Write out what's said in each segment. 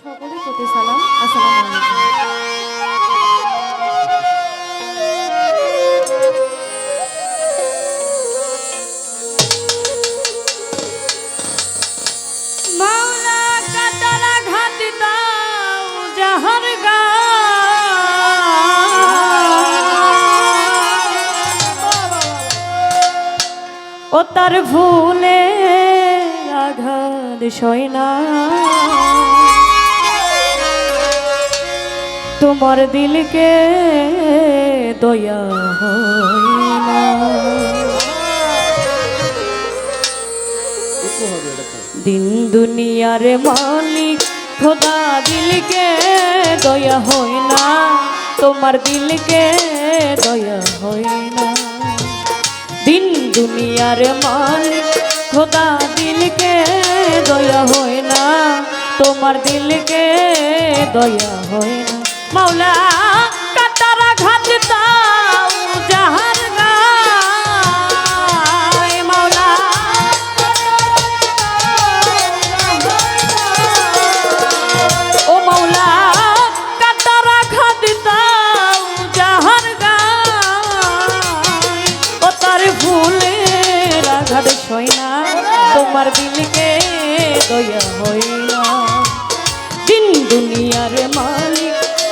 সকলের প্রতি সালাম আসসালামু আলাইকুম। ও তার ভুলে আঘাত সয় না। তোমার দিলকে দয়া দিন দুনিয়ার মালিক, খোদা দিলকে দয়া হয় না তোমার দিলকে দয়া হয় না দিন দুনিয়ার মালিক, খোদা দিলকে দয়া হয় না তোমার দিলকে দয়া হয় না মাওলা, কাতারা ঘাট দাও জাহার রাঘাট সয় না, তোমার দিলকে দয়া হয় না। দিন দুনিয়ার মালিক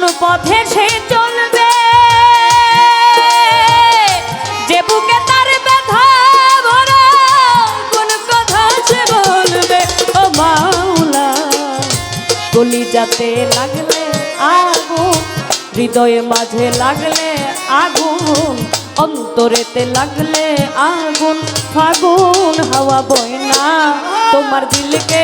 কোন পথে সে চলবে। যে বুকে তার ব্যথা কোন কথা সে বলবে, ও মাওলা যাতে লাগলে আগুন, হৃদয়ে মাঝে লাগলে আগুন, অন্তরেতে লাগলে আগুন, ফাগুন হাওয়া বয় না তোমার দিলকে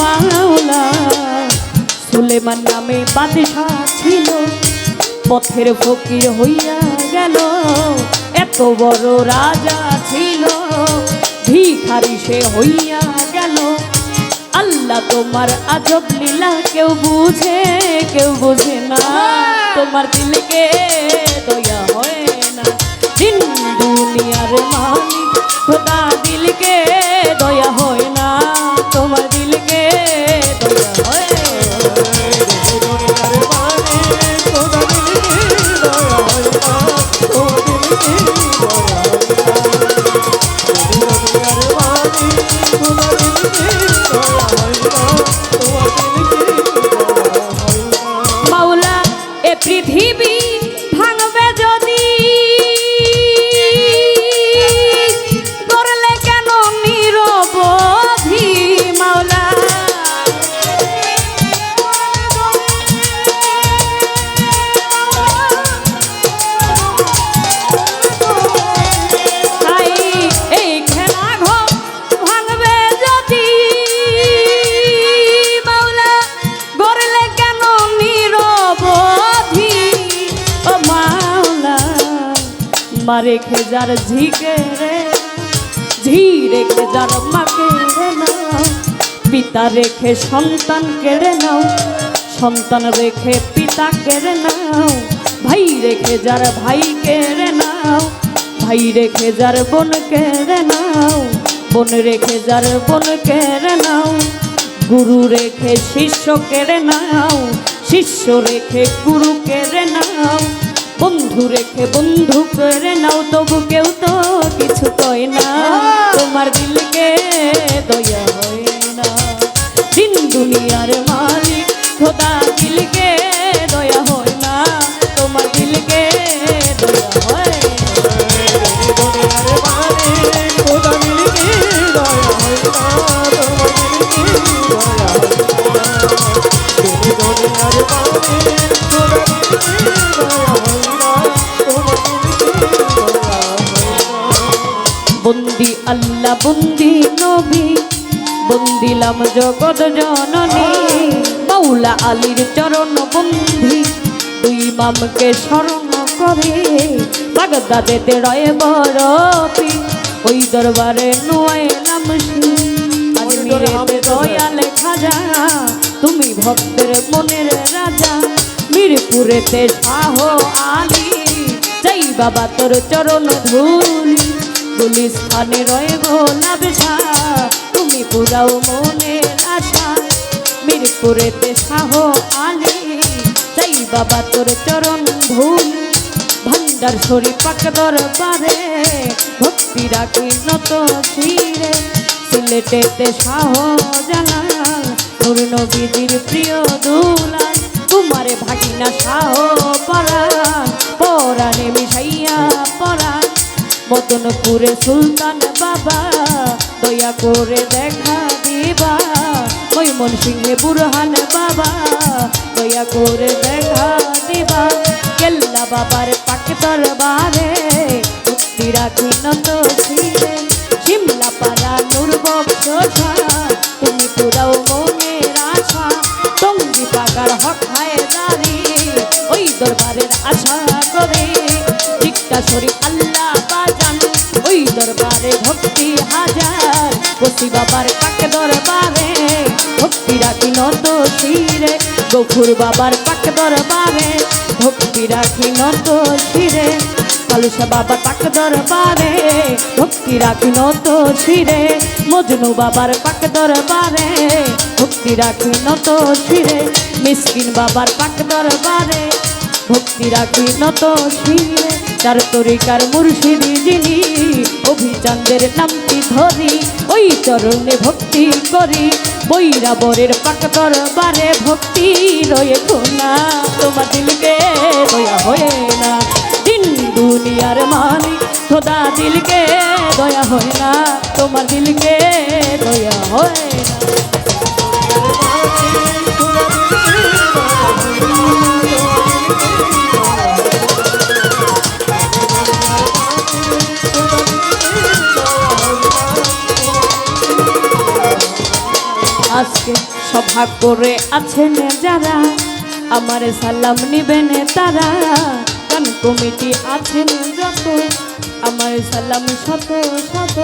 মাওলা। সুলেমান নামে বাদশাহ ছিল পথের ফকির হইয়া গেল। এত বড় রাজা ছিল ভিখারি সে হইয়া গেল। আল্লাহ তোমার আজব লীলা কেউ বুঝে কেউ বুঝে না। তোমার দিলকে মাওলা রেখে যার ঝিকে রে ঝি রেখে যার মাকে রে নাও পিতা রেখে সন্তান কেড়ে নাও, সন্তান রেখে পিতা কেড়ে নাও। ভাই রেখে যার ভাই কেড়ে নাও, ভাই রেখে যার বোন কেড়ে নাও। বোন রেখে যার বোন কেড়ে নাও, গুরু রেখে শিষ্য কেড়ে নাও, শিষ্য রেখে গুরু কেড়ে নাও। বন্ধু রেখে বন্ধু করে নাও তবু কেউ তো কিছু কয় না। তোমার দিলকে দয়া হয় না। দিন দুনিয়ার মালিক খোদা দিলকে দয়া হয় না। তোমার দিলকে দয়া হয় না। বন্দি বন্দিলাম জগৎ জননী। মাওলা আলীর চরণ বন্ধি দুই মামকে স্মরণ করে। বাগদাদেতে রয়ে বড় ওই দরবারে নুয়ে নাম আজমিরেতে দয়াল খাজা তুমি ভক্তের মনের রাজা। মিরপুরেতে শাহ আলী যাই বাবা তোর চরণ ধুলি। গুলিস্থানে রয়ে গোলাপ তুমি পুরাও মনের আশা মিরপুরেতে শাহ আলী, যাই বাবা তোর চরণ ভুল ভান্ডার শরী পাক দরবারে ভক্তি রাখি নত শিরে সিলেটেতে শাহ জালাল নুর নবীজির প্রিয় দুলাল। তোমারে ভাগিনা শাহ পরাণ, পরাণে মিশাইয়া পরাণ। মদনপুরে সুলতান বাবা দয়া করে দেখা দিবা। ওই মন সিংহে বুরহান বাবা, দয়া করে দেখা দিবা। কেল্লা বাবার পাক দরবারে মুক্তি রাখি নত ছিলেন। শিমলা পাড়া নূর বংশ বসি বাবার পাক দরবারে? ভক্তি গফুর বাবার পাক দরবারে? ভক্তি রাখি নত শিরে কালুসা বাবার পাক দরবারে? ভক্তি রাখি নত শিরে মজনু বাবার পাক দরবারে? ভক্তি রাখি নত শিরে মিসকিন বাবার পাক দরবারে? ভক্তি রাখি নত শিরে তার তরিকার মুর্শিদি যিনি অভিচান্দের নামটি ধরি, ওই চরণে ভক্তি করি, বৈরাবরের পাক দরবারে ভক্তি রয়ে না তোমার দিলকে দয়া হয়ে না, দিন দুনিয়ার মালিক খোদা দিলকে দয়া হয় না, তোমার দিলকে দয়া হয় আজকে সভা করে আছেন যারা, আমার সালাম নিবেন তারা। গান কমিটি আছেন যত আমার সালাম শত শত।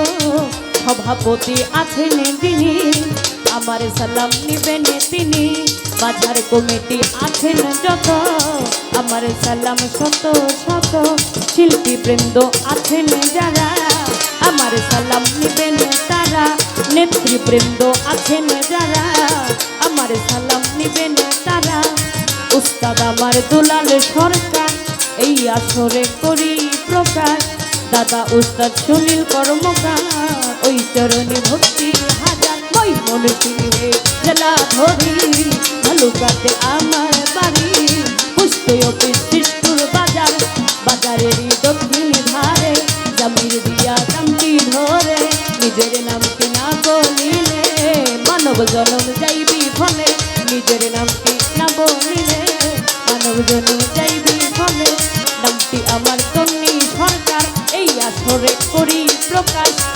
সভাপতি আছেন তিনি, আমার সালাম নিবেন তিনি। বাজার কমিটি আছেন যত, আমার সালাম শত শত। শিল্পী বৃন্দ আছেন যারা নেতৃবৃন্দ আছেন যারা? আমার সালাম নিবেন তারা? উস্তাদ আমার দুলাল সরকার, এই আসরে করি প্রকাশ দাদা, উস্তাদ, সুনীল কর্মকার, ওই চরণে ভক্তি হাজার। ওই মনে জেলা ধরি আসরে করি প্রকাশ।